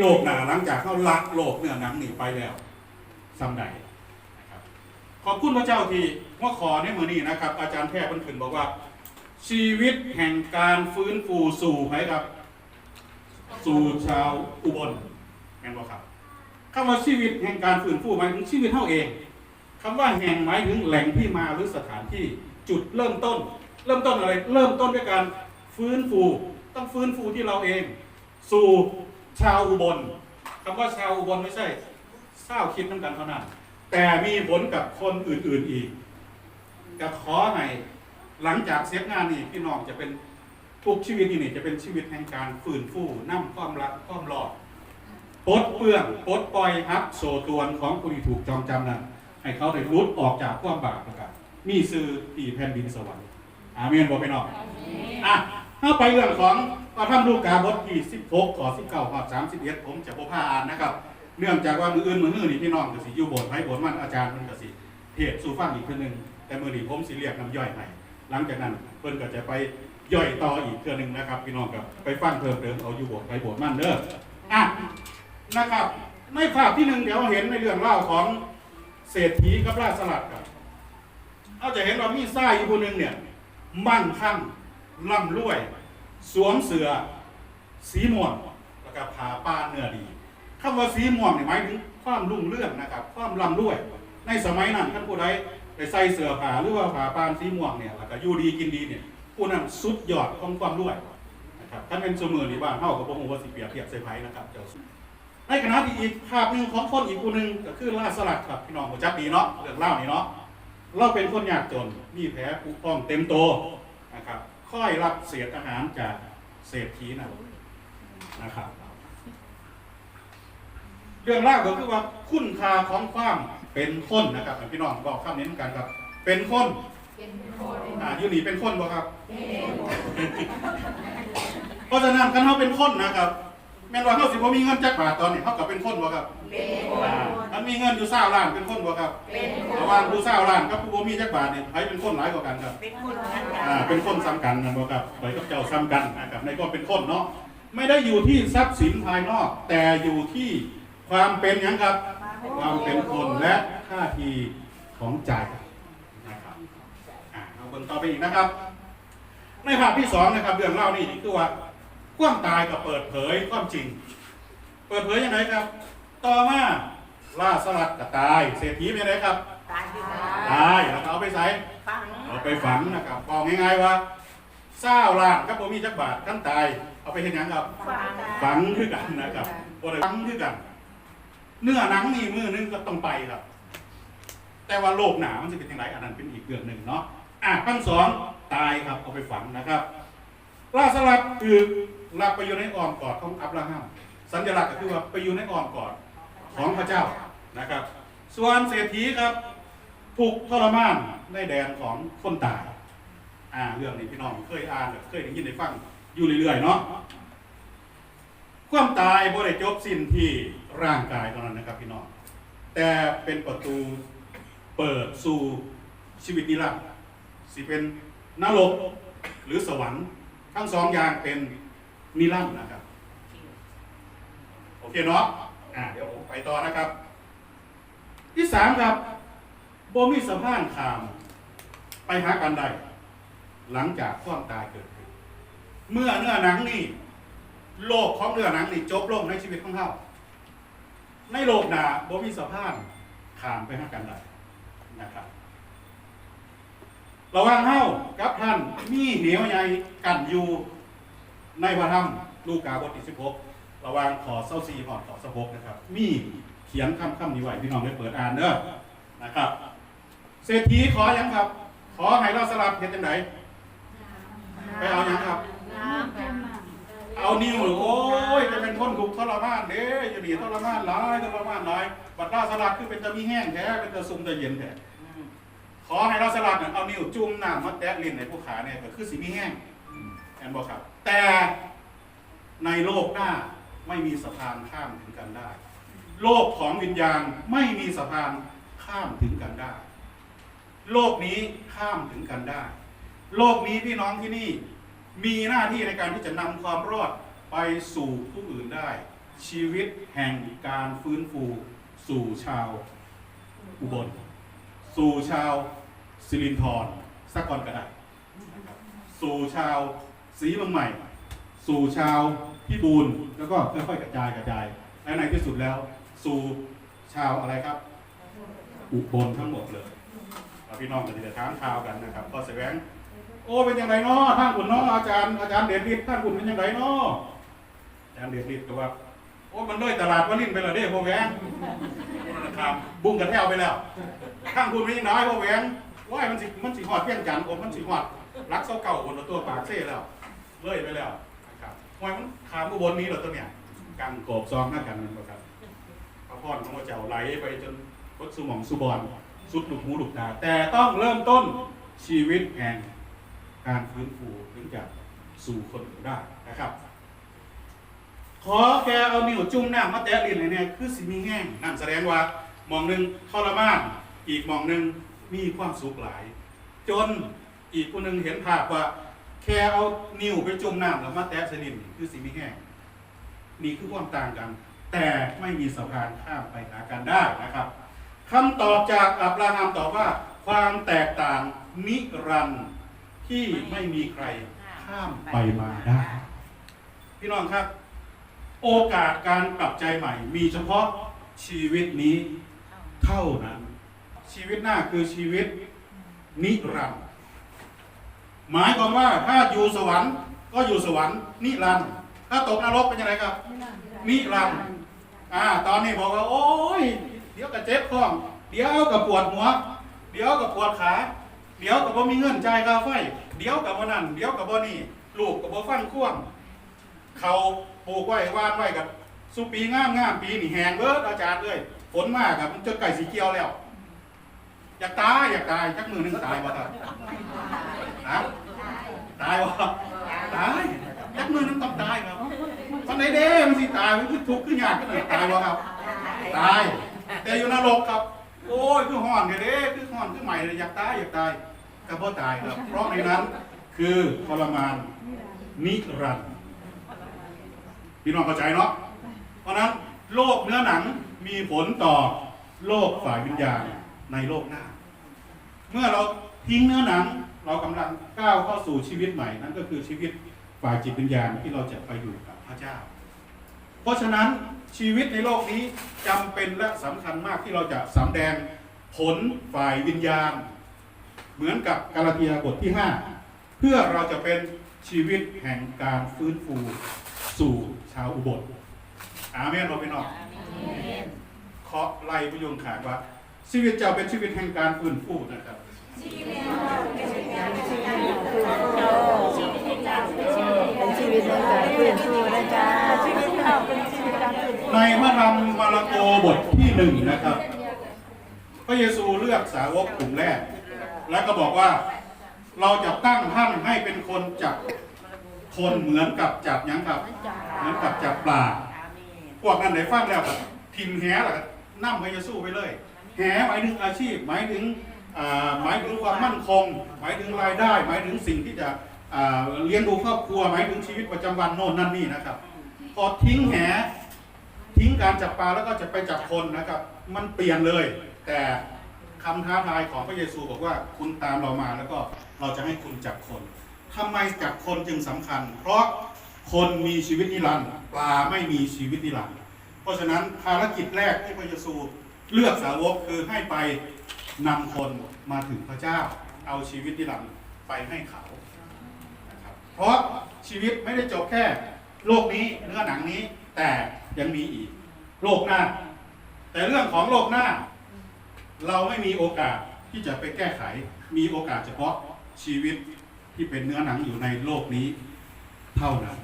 โลกหนาหลังจากเขาละโลกเนื้อหนังหนีไปแล้วซ้ำใดนะครับขอบคุณพระเจ้าที่ว่าขอในมือนี้นะครับ อาจารย์แพทย์เพิ่นขึ้นบอกว่า ชีวิตแห่งการฟื้นฟูสู่ไหครับ สู่ชาวอุบลแม่นบ่ครับคำว่าชีวิตแห่งการฟื้นฟูหมายถึงชีวิตเท่าเองคำว่าแห่งหมายถึงแหล่งที่มาหรือสถานที่จุดเริ่มต้น เริ่มต้นอะไรเริ่มต้นด้วยการฟื้นฟู ต้องฟื้นฟูที่เราเอง สู่ ชาวอุบลคำว่าชาวอุบลไม่ใช่เศร้าคิดน้ำกันเท่านั้น แต่มีผลกับคนอื่นๆอีก จะขอให้หลังจากเสียงานนี่พี่น้องจะเป็นทุกชีวิตนี่นี่จะเป็นชีวิตแห่งการฟื้นฟูน้ำความรักความรอดปลดเปลื้องปลดปล่อยฮับโซตวนของผู้ที่ถูกจองจำนั้นให้เขาได้รุดออกจากความบาปแล้วกันมีซื้อที่แผ่นดินสวรรค์อาเมนบอกไปนอกอะถ้าไปเรื่องของ พระธรรมลูกาบทที่ 16ข้อ19ข้อ31 ผมจะบ่พาอ่านนะครับ เนื่องจากว่ามืออื่นมือหื้อนี่พี่น้องก็สิอยู่โบสถ์ไผโบสถ์มันอาจารย์มันก็สิเทศสู่ฟังอีกเทื่อนึง แต่มื้อนี้ผมสิเรียกน้ำย่อยให้หลังจากนั้นเพิ่นก็จะไปย่อยต่ออีกเทื่อนึงนะครับ พี่น้องก็ไปฟังเพิ่มเติมเอาอยู่โบสถ์ไผโบสถ์มันเด้ออะนะครับในภาพที่หนึ่งเดี๋ยวเห็นในเรื่องเล่าของเศรษฐีกับราชสลัดครับเอาจะเห็นว่ามีทรายอยู่คนหนึ่งเนี่ยมั่งคั่งร่ำรวย สวมเสือสีม่วงแล้วก็ผ่าป้านเนื้อดีคำว่าสีม่วงเนี่ยหมายถึงความรุ่งเรืองนะครับ ความร่ำรวย ในสมัยนั้นท่านผู้ใดไปใส่เสื้อผ้าหรือว่าผ่าปานสีม่วงเนี่ยแล้วก็อยู่ดีกินดีเนี่ยผู้นั้นสุดยอดของความรวยนะครับท่านเป็นสมือนี่บ้านเฮากับพวกหัวาสิเปียเทียบเซไพนะครับเจ้าในขณะที่อีกภาพหนึ่งของคนอีกคนหนึ่งก็คือล่าสลัดครับพี่น้องหัวจักดีเนาะเรื่องเล่านี่เนาะเราเป็นคนยากจนมีแผลผุพองเต็มโตนะครับ ค่อยรับเศษอาหารจากเศรษฐีนะนะครับ เรื่องแรกก็คือว่าคุณค่าของความเป็นคนนะครับพี่น้องบอกคำนี้เหมือนกันครับ เป็นคนอ่าอยูนี่เป็นคนบ่ครับ เพราะฉะนั้นกันเขาเป็นคนนะครับ แม่นว่าเขาสิบ่มีเงินจักบาทตอนนี้เขาก็เป็นคนบ่ครับอ่าถ้ามีเงินอยู่เศร้าล้านเป็นคนบ่ครับระหว่างผู้เศร้าล้านกับผู้บ่มีจักบาทเนี่ยใครเป็นคนหลายกว่ากันครับ เป็นคนกันอ่าเป็นคนซ้ำกันนะบ่ครับไปกับเจ้าซ้ำกันนะครับในความเป็นคนเนาะไม่ได้อยู่ที่ทรัพย์สินภายนอก แต่อยู่ที่ความเป็นหยังครับ ความเป็นคนและท่าทีของใจนะครับอ่าเอาเบิ่งต่อไปอีกนะครับ ในภาพที่สองนะครับเรื่องเล่านี่คือว่า ความตายกับเปิดเผยความจริง เปิดเผยยังไงครับ ต่อมาล่าสลัดกับตาย เศรษฐีเป็นไงครับ ตายที่ตายแล้วก็เอาไปใส่ฟังเอาไปฝังนะครับบอกง่ายๆว่าเศร้าล้านกับบ่มีจักบาทขั้นตาย เอาไปเห็นยังครับฟังฝังคือกันนะครับบ่ได้ฝังคือกัน เนื้อหนังนี่มือนึงก็ต้องไปครับแต่ว่าโลกหนามันจะเป็นยังไงอันนั้นเป็นอีกเรื่องหนึ่งเนาะอะขั้นสองตายครับเอาไปฝังนะครับล่าสลับคือ หลับไปอยู่ในอ้อมกอดของอับราฮัมสัญลักษณ์ก็คือว่าไปอยู่ในอ้อมกอดของพระเจ้านะครับ ส่วนเศรษฐีครับถูกทรมานในแดนของคนตายอ่าเรื่องนี้พี่น้องเคยอ่านเคยได้ยินได้ฟังอยู่เรื่อยๆเนาะความตายบ่ได้จบสิ้นที่ร่างกายเท่านั้นนะครับพี่น้องแต่เป็นประตูเปิดสู่ชีวิตนิรันดร์สิเป็นนรกหรือสวรรค์ ทั้งสองอย่างเป็น นิรันดร์นะครับ โอเคเนาะอ่าเดี๋ยวผมไปต่อนะครับ ที่สามครับบ่มีสะพานขาม ไปหากันใด หลังจากความตายเกิดขึ้น เมื่อเนื้อหนังนี่โลกของเนื้อหนังนี่จบลงในชีวิตของเขาในโลกหนาบ่มีสะพานขามไปหากันได้นะครับระว่างเฮากับท่านมีเหนียวใหญ่กันอยู่ ในพระธรรมลูกาบทที่16 ระหว่างขอเส้าซีหอดขอสะพกนะครับ มีเขียนคำคำนี้ไว้พี่น้องได้เปิดอ่านเด้อนะครับ เศรษฐีขอหยังครับ ขอให้เราสลับเฮ็ดจังไดไปเอาหยังครับ เอานิ้วหรือโอ้ยจะเป็นคนถูกข์ทรมานเด้อยู่ดีทรมานหลายทรมานหลายบัดเราสลัดคือเป็นจะมีแห้งแท้เป็นจะซุ่มจะเย็นแท้ขอให้เราสลัดเนี่ยเอานิ้วจุ่มน้ำมาแตะลิ้นในผู้ขาเนี่ยก็คือสีมีแห้งแอนบอกครับ แต่ในโลกหน้าไม่มีสะพานข้ามถึงกันได้ โลกของวิญญาณไม่มีสะพานข้ามถึงกันได้ โลกนี้ข้ามถึงกันได้ โลกนี้พี่น้องที่นี่มีหน้าที่ในการที่จะนำความรอดไปสู่ผู้อื่นได้ ชีวิตแห่งการฟื้นฟู สู่ชาวอุบล สู่ชาวสิรินธรสักก่อนก็ได้นะครับสู่ชาว ศรีเมืองใหม่ สู่ชาวพิบูลแล้วก็ค่อยๆกระจายกระจายและในที่สุดแล้ว สู่ชาวอะไรครับ อุบลทั้งหมดเลยเพี่น้องกันจะถามข่าวกันนะครับ ก็แสวงโอ้เป็นยังไงเนาะท่านคุณเนาะอาจารย์อาจารย์เดชฤทธิ์ท่านคุณเป็นยังไงเนาะอาจารย์เดชฤทธิ์ก็ว่าโอ้มันเลยตลาดวารินไปแล้วเด้พ่อแหวงครับบุ้งกระแทวไปแล้วข้างคุณเป็นยังไงพ่อแหวงว่ามันสิมันสิหอดเพี้ยนจันทร์ผมมันสิหอดรักเสาเก่าบนตัวปากเซ่แล้ว เลื่อยไปแล้วนะครับว่ายมันขามอุบนนี้เหรอตัวเนี่ยกันโกบซองหน้ากันนั่นบ่ครับพระพรของพระเจ้าไหลไปจนพดสุหมองสุบอนสุดหลูกหูหลูกตาแต่ต้องเริ่มต้นชีวิตแห่งการฟื้นฟูถึงจะสู่คนอื่นได้นะครับ ขอแกเอานิ้วจุ่มหน้ำมาแตะลิ้นเลยเนี่ยคือสิมีแห้งนั่นแสดงว่ามองหนึ่งทรมานอีกมองหนึ่งมีความสุขหลาย จนอีกคนหนึ่งเห็นภาพว่า แค่เอานิ้วไปจุ่มน้ำแล้วมาแตะสลินคือสิมีแห้งนี่คือความต่างกัน แต่ไม่มีสะพานข้ามไปหากันได้นะครับคำตอบจากอับราฮัมตอบว่า ความแตกต่างนิรันดร์ที่ไม่มีใครข้ามไปมาได้ พี่น้องครับ โอกาสการกลับใจใหม่ มีเฉพาะชีวิตนี้เท่านั้น ชีวิตหน้าคือชีวิตนิรันดร์ หมายความว่าถ้าอยู่สวรรค์ก็อยู่สวรรค์นิรันดร์ถ้าตกนรกเป็นยังไงครับ นิรันดร์อ่า ตอนนี้บอกว่า โอ้ย เดี๋ยวกับเจ็บท้อง เดี๋ยวกับปวดหัว เดี๋ยวกับปวดขา เดี๋ยวกับบ่มีเงินจ่ายค่าไฟ เดี๋ยวกับบ่นั่น เดี๋ยวกับบ่นี่ ลูกกับบ่ฟังควง เขาปลูกไว้วานไว้กับสุปีงามงามปีนี่แหงเบิดอาจารย์เลยฝนมากครับมันจนไก่สีเกียวแล้ว อยากตายอยากตายจักมือหนึงตายวะครับ ฮะตายวะตายจักมือหนึงต้องตายครับตอนไหนเด้มันสิตายมันคือทุกข์คือยากก็เลยตายวะครับ ตาย แต่อยู่นรกครับ โอ้ยคือห่อนเด้เด้คือห่อนคือใหม่เลยอยากตายอยากตายก็เพราะตายครับ เพราะในนั้นคือทรมานนิรันดร์พี่น้องเข้าใจเนาะ เพราะฉะนั้นโลกเนื้อหนังมีผลต่อโลกฝ่ายวิญญาณในโลกหน้า เมื่อเราทิ้งเนื้อหนัง เรากำลังก้าวเข้าสู่ชีวิตใหม่นั่นก็คือชีวิตฝ่ายจิตวิญญาณที่เราจะไปอยู่กับพระเจ้า เพราะฉะนั้นชีวิตในโลกนี้จำเป็นและสำคัญมากที่เราจะสำแดงผลฝ่ายวิญญาณ เหมือนกับกาลาเทียบทที่ 5 เพื่อเราจะเป็นชีวิตแห่งการฟื้นฟูสู่ชาวอุบลอาเมนเราไปนอกเคาะไล่ประโยงขาดว่า ชีวิตเจ้าเป็นชีวิตแห่งการฟื้นฟูนะครับเป็นชีวิตในการฟื้นฟูนะจ๊ะชีวิตเราเป็นชีวิตการฟื้นฟูในพระธรรมมาระโกบทที่หนึ่งนะครับ พระเยซูเลือกสาวกกลุ่มแรก แล้วก็บอกว่าเราจะตั้งท่านให้เป็นคนจับคนเหมือนกับจับหยังครับ เหมือนกับจับปลาพวกนั้นได้ฟังแล้วก็ทิมแหล่ะนั่พระเยซูไปเลย แหหมายถึงอาชีพ หมายถึงหมายถึงความมั่นคง หมายถึงรายได้ หมายถึงสิ่งที่จะเลี้ยงดูครอบครัว หมายถึงชีวิตประจำวันโน่นนั่นนี่นะครับพอทิ้งแหทิ้งการจับปลาแล้วก็จะไปจับคนนะครับ มันเปลี่ยนเลย แต่คำท้าทายของพระเยซูบอกว่าคุณตามเรามาแล้วก็เราจะให้คุณจับคนทำไมจับคนจึงสำคัญ เพราะคนมีชีวิตนิรันดร์ปลาไม่มีชีวิตนิรันดร์เพราะฉะนั้นภารกิจแรกที่พระเยซู เลือกสาวกคือให้ไปนำคนมาถึงพระเจ้า เอาชีวิตนิรันดร์ไปให้เขานะครับเพราะชีวิตไม่ได้จบแค่ โลกนี้เนื้อหนังนี้ แต่ยังมีอีก โลกหน้า แต่เรื่องของโลกหน้า เราไม่มีโอกาสที่จะไปแก้ไข มีโอกาสเฉพาะชีวิตที่เป็นเนื้อหนังอยู่ในโลกนี้ เท่านั้น